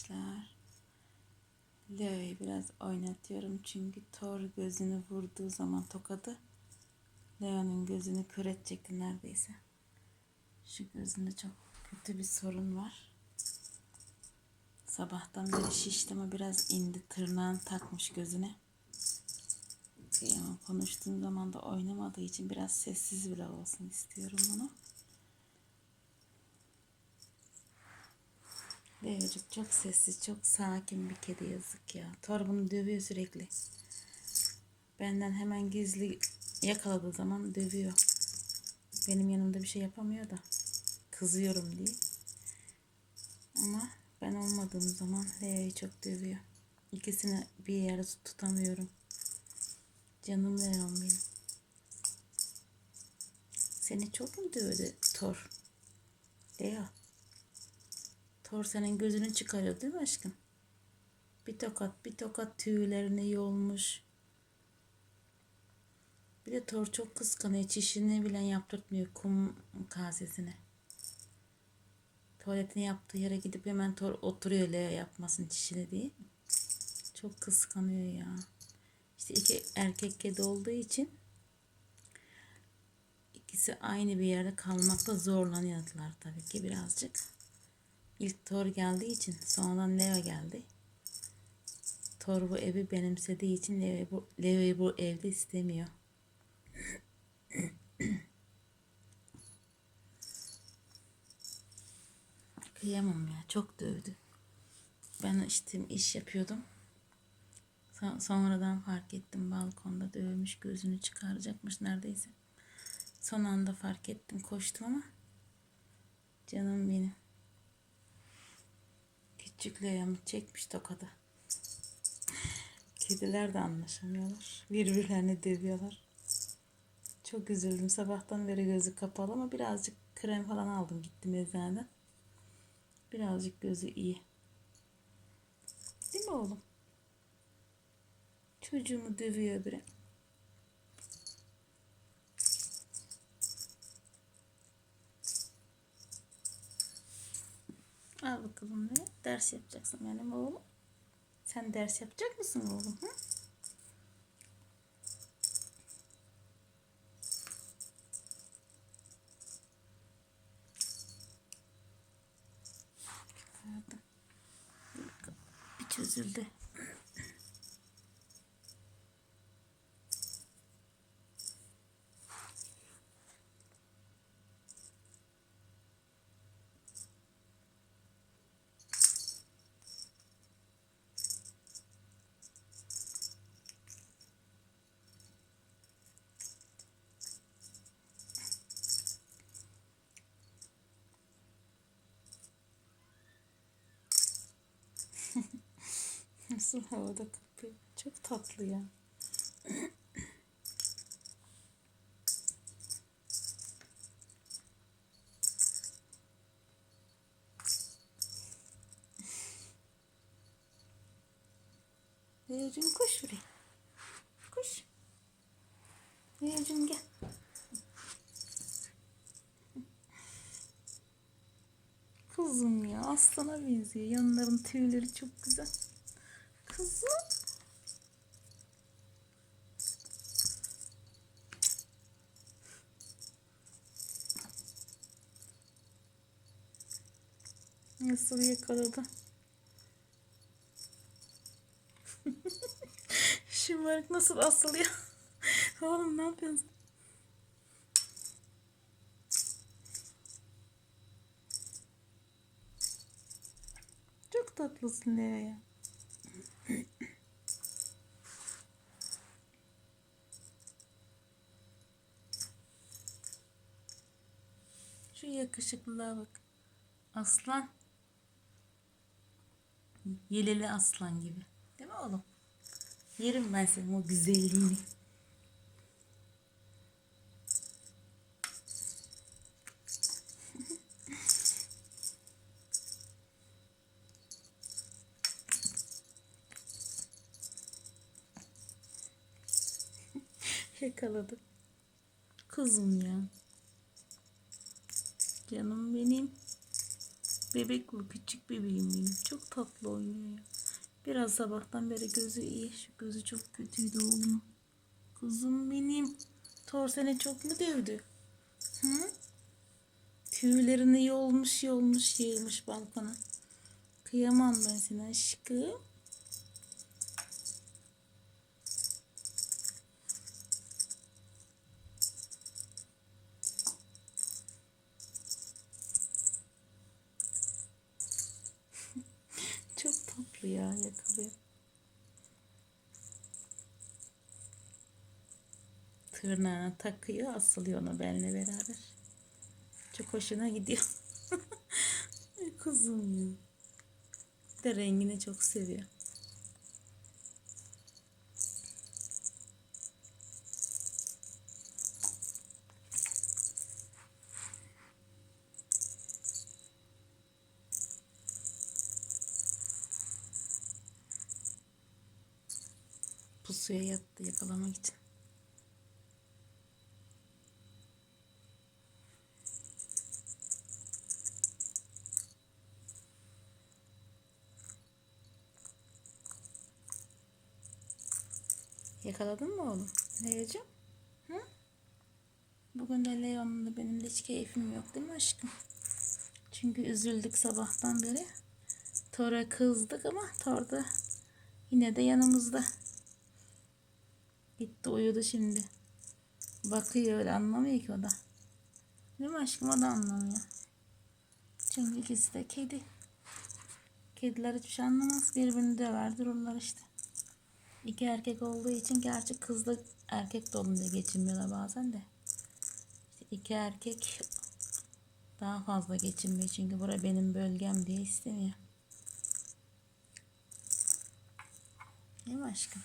Arkadaşlar. Leo'yu biraz oynatıyorum çünkü Thor gözünü vurduğu zaman tokadı Leo'nun gözünü kör edecekti neredeyse. Şu gözünde çok kötü bir sorun var. Sabahtan beri şişti ama biraz indi. Tırnağını takmış gözüne. Kıyamam. Konuştuğum zaman da oynamadığı için biraz sessiz bile olsun istiyorum bunu. Leocuk çok sessiz, çok sakin bir kedi yazık ya. Thor bunu dövüyor sürekli. Benden hemen gizli yakaladığı zaman dövüyor. Benim yanımda bir şey yapamıyor da. Kızıyorum diye. Ama ben olmadığım zaman Leo'yu çok dövüyor. İkisini bir yerde tutamıyorum. Canım Leo'm benim. Seni çok mu dövdü Thor? Leo. Thor senin gözünü çıkarıyor değil mi aşkım? Bir tokat bir tokat tüylerini yolmuş. Bir de Thor çok kıskanıyor. Çişini bile yaptırtmıyor kum kasesine. Tuvaletini yaptığı yere gidip hemen Thor oturuyor Leo yapmasın çişini diye. Çok kıskanıyor ya. İşte iki erkek kedi olduğu için ikisi aynı bir yerde kalmakta zorlanıyorlar tabii ki birazcık. İlk Thor geldiği için sonradan Leo geldi. Thor bu evi benimsediği için Leo'yu bu, Leo'yu bu evde istemiyor. Kıyamam ya çok dövdü. Ben işte iş yapıyordum. Sonradan fark ettim balkonda dövmüş gözünü çıkaracakmış neredeyse. Son anda fark ettim koştum ama canım benim. Leo'mu çekmiş tokadı. Kediler de anlaşamıyorlar. Birbirlerini dövüyorlar. Çok üzüldüm. Sabahtan beri gözü kapalı ama birazcık krem falan aldım gittim eczaneden. Birazcık gözü iyi. Değil mi oğlum? Çocuğumu dövüyor biri. Bakalım ne? Ders yapacaksın benim oğlum. Sen ders yapacak mısın oğlum? Hı? Çözüldü. Nasıl havada kapıyor. Çok tatlı ya. Leo'cum koş buraya. Koş. Leo'cum gel. Kızım ya aslana benziyor. Yanların tüyleri çok güzel. Kızım. Nasıl yakaladı? Şımarık nasıl asılıyor? Oğlum ne yapıyorsun? Çok tatlısın Lea ya. Şu yakışıklılığa bak. Aslan. Yeleli aslan gibi. Değil mi oğlum? Yerim ben senin o güzelliğini. Yakaladım. Kızım ya. Canım benim. Bebek bu küçük bebeğim benim. Çok tatlı oynuyor. Biraz sabahtan beri gözü iyi. Şu gözü çok kötüydü oğlum. Kızım benim. Thor seni çok mu dövdü? Hı? Tüylerini yolmuş yolmuş yığılmış balkona. Kıyamam ben sana aşkım. Çok tatlı ya yakalıyor. Tırnağına takıyor asılıyor onu benimle beraber. Çok hoşuna gidiyor. Kuzum ya. Bir de rengini çok seviyor. Pusuya yattı yakalamak için. Yakaladın mı oğlum? Leo'cum? Hı? Bugün de Leo'nun da benim de hiç keyfim yok değil mi aşkım? Çünkü üzüldük sabahtan beri. Thor'a kızdık ama Thor da yine de yanımızda. Gitti uyudu şimdi. Bakıyor öyle anlamıyor ki o da. Değil mi aşkım o da anlamıyor. Çünkü ikisi de kedi. Kediler hiçbir şey anlamaz. Birbirini döver dururlar işte. İki erkek olduğu için gerçi kızla erkek de olunca geçinmiyorlar bazen de. İşte iki erkek daha fazla geçinmiyor çünkü bura benim bölgem diye istemiyor. Değil mi aşkım?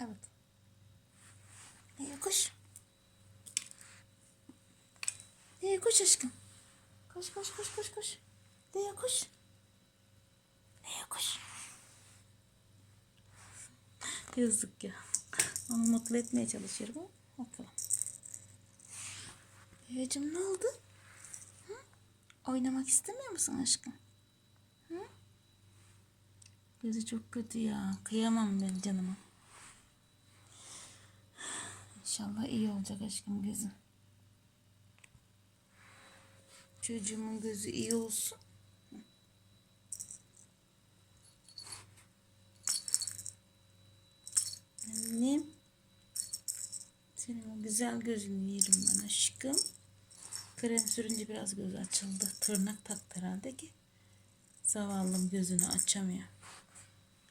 Evet. Ne koş. Lea koş aşkım. Koş koş koş koş koş. Lea koş. Lea koş. Yazık ya. Onu mutlu etmeye çalışıyorum bakalım. Lea'cığım ne oldu? Hı? Oynamak istemiyor musun aşkım? Hı? Gözü çok kötü ya. Kıyamam ben canıma. İnşallah iyi olacak aşkım gözün. Çocuğumun gözü iyi olsun. Annem. Senin o güzel gözünü yerim ben aşkım. Krem sürünce biraz göz açıldı. Tırnak taktı herhalde ki. Zavallım gözünü açamıyor.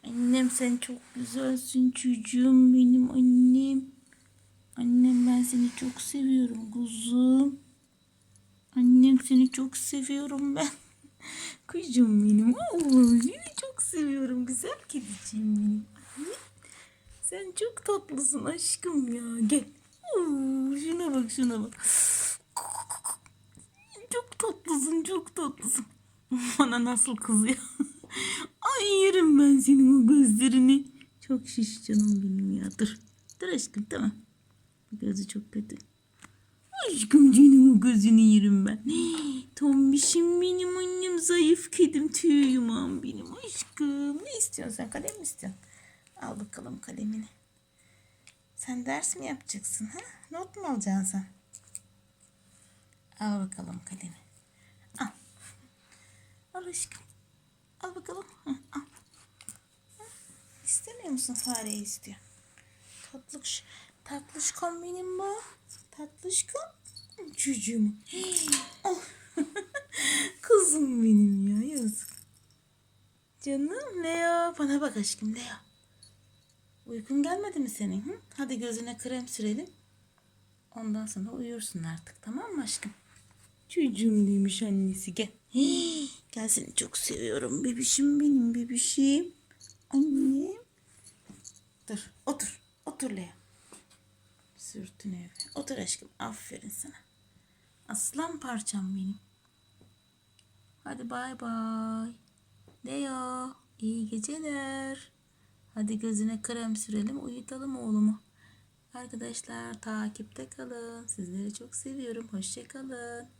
Annem sen çok güzelsin çocuğum benim annem. Annem ben seni çok seviyorum kuzum. Annem seni çok seviyorum ben. Kuzum benim. Oo, seni çok seviyorum. Güzel kediciğim benim. Sen çok tatlısın aşkım ya. Gel. Oo, şuna bak şuna bak. Çok tatlısın çok tatlısın. Bana nasıl kızıyor. Ay yerim ben senin o gözlerini. Çok şiş canım benim ya. Dur. Dur aşkım tamam. Gözü çok kötü. Aşkım canım gözünü yerim ben. Tombişim benim annem zayıf kedim tüy yumağım benim aşkım. Ne istiyorsun sen kalem mi istiyorsun? Al bakalım kalemini. Sen ders mi yapacaksın ha? Not mu alacaksın sen? Al bakalım kalemi. Al. Al aşkım. Al bakalım. Hı, al. Hı, İstemiyor musun fareyi istiyor? Tatlış, tatlışkom benim bu. Tatlışkom. Çocuğum. Oh. Kızım benim ya yazık. Canım Leo. Bana bak aşkım Leo. Uykun gelmedi mi senin? Hı? Hadi gözüne krem sürelim. Ondan sonra uyursun artık tamam mı aşkım? Çocuğum demiş annesi gel. Gel seni çok seviyorum bebişim benim bebişim. Annem. Dur otur. Otur Lea. Sürtün evi. Otur aşkım. Aferin sana. Aslan parçam benim. Hadi bay bay. Leo. iyi geceler. Hadi gözüne krem sürelim uyutalım oğlumu. Arkadaşlar takipte kalın. Sizleri çok seviyorum. Hoşçakalın.